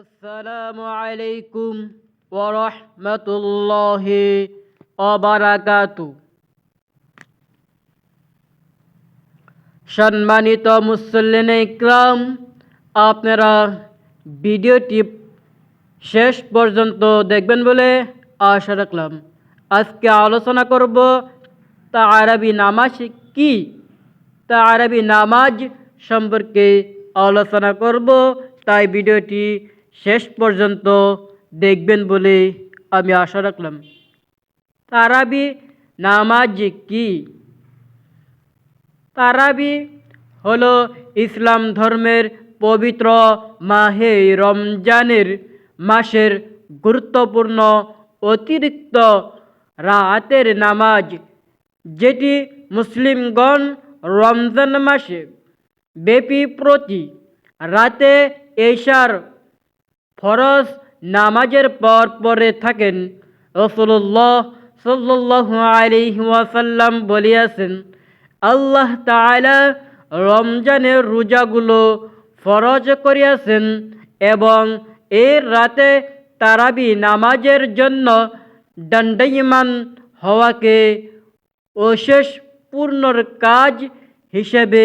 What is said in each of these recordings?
আসসালামু আলাইকুম ওরহমতুল্লাহি অবারাকাতু সম্মানিত মুসল্লিন ইকরাম, আপনারা ভিডিওটি শেষ পর্যন্ত দেখবেন বলে আশা রাখলাম। আজকে আলোচনা করব তা আরবি নামাজ কি? তা আরবি নামাজ সম্পর্কে আলোচনা করব, তাই ভিডিওটি শেষ পর্যন্ত দেখবেন বলে আমি আশা রাখলাম। তারাবি নামাজ কি? তারাবি হলো ইসলাম ধর্মের পবিত্র মাহে রমজানের মাসের গুরুত্বপূর্ণ অতিরিক্ত রাতের নামাজ, যেটি মুসলিমগণ রমজান মাসে ব্যাপী প্রতি রাতে এশার ফরজ নামাজের পর পরে থাকেন। রসুল্লাহ সাল্লাহ আলাইহি ওয়াসাল্লাম বলিয়াছেন, আল্লাহ তাআলা রমজানের রোজাগুলো ফরজ করিয়াছেন এবং এর রাতে তারাবি নামাজের জন্য দণ্ডায়মান হওয়াকে অশেষ পূর্ণর কাজ হিসেবে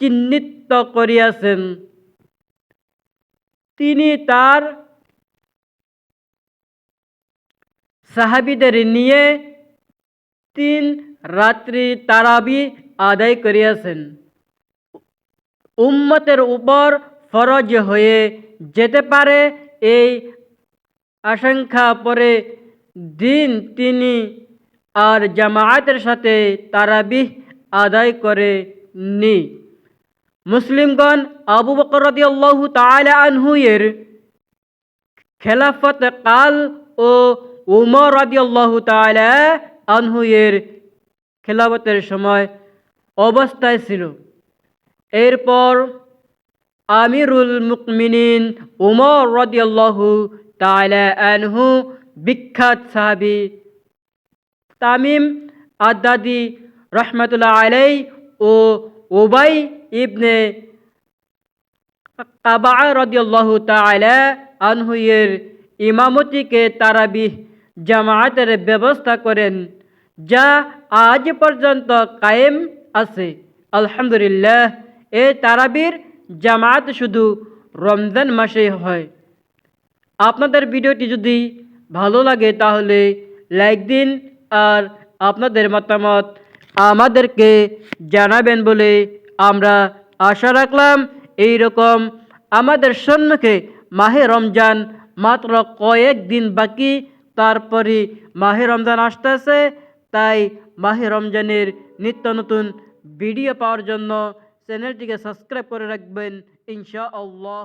চিহ্নিত করিয়াছেন। তিনি তার সাহাবিদের নিয়ে তিন রাত্রি তারাবি আদায় করিয়াছেন। উম্মতের উপর ফরজ হয়ে যেতে পারে এই আশঙ্কা পরে দিন তিনি আর জামায়াতের সাথে তারাবিহ আদায় করে নি মুসলিমগণ আবু বকর রাদিয়াল্লাহু তাআলা আনহু এর খেলাফত কাল ও উমর রাদিয়াল্লাহু তাআলা আনহু এর খেলাফতের সময় অবস্থায় ছিল। এরপর আমিরুল মুকমিনিন উমর রাদিয়াল্লাহু তাআলা আনহু বিখ্যাত সাহাবী তামিম আদাদি রহমতুল্লাহ আলাই ও ওবাই ইবনে কাবা রদিয়াল্লাহু তাআলা আনহু এর ইমামতিকে তারাবিহ জামায়াতের ব্যবস্থা করেন, যা আজ পর্যন্ত কায়েম আছে। আলহামদুলিল্লাহ, এ তারাবির জামায়াত শুধু রমজান মাসে হয়। আপনাদের ভিডিওটি যদি ভালো লাগে, তাহলে লাইক দিন আর আপনাদের মতামত আমাদেরকে জানাবেন বলে আমরা আশা রাখলাম এই রকম আমাদের সম্মুখে মাহে রমজান মাত্র কয়েক দিন বাকি তারপরে মাহে রমজান আসতেছে। তাই মাহে রমজানের নিত্য নতুন ভিডিও পাওয়ার জন্য চ্যানেলটিকে সাবস্ক্রাইব করে রাখবেন ইনশা আল্লাহ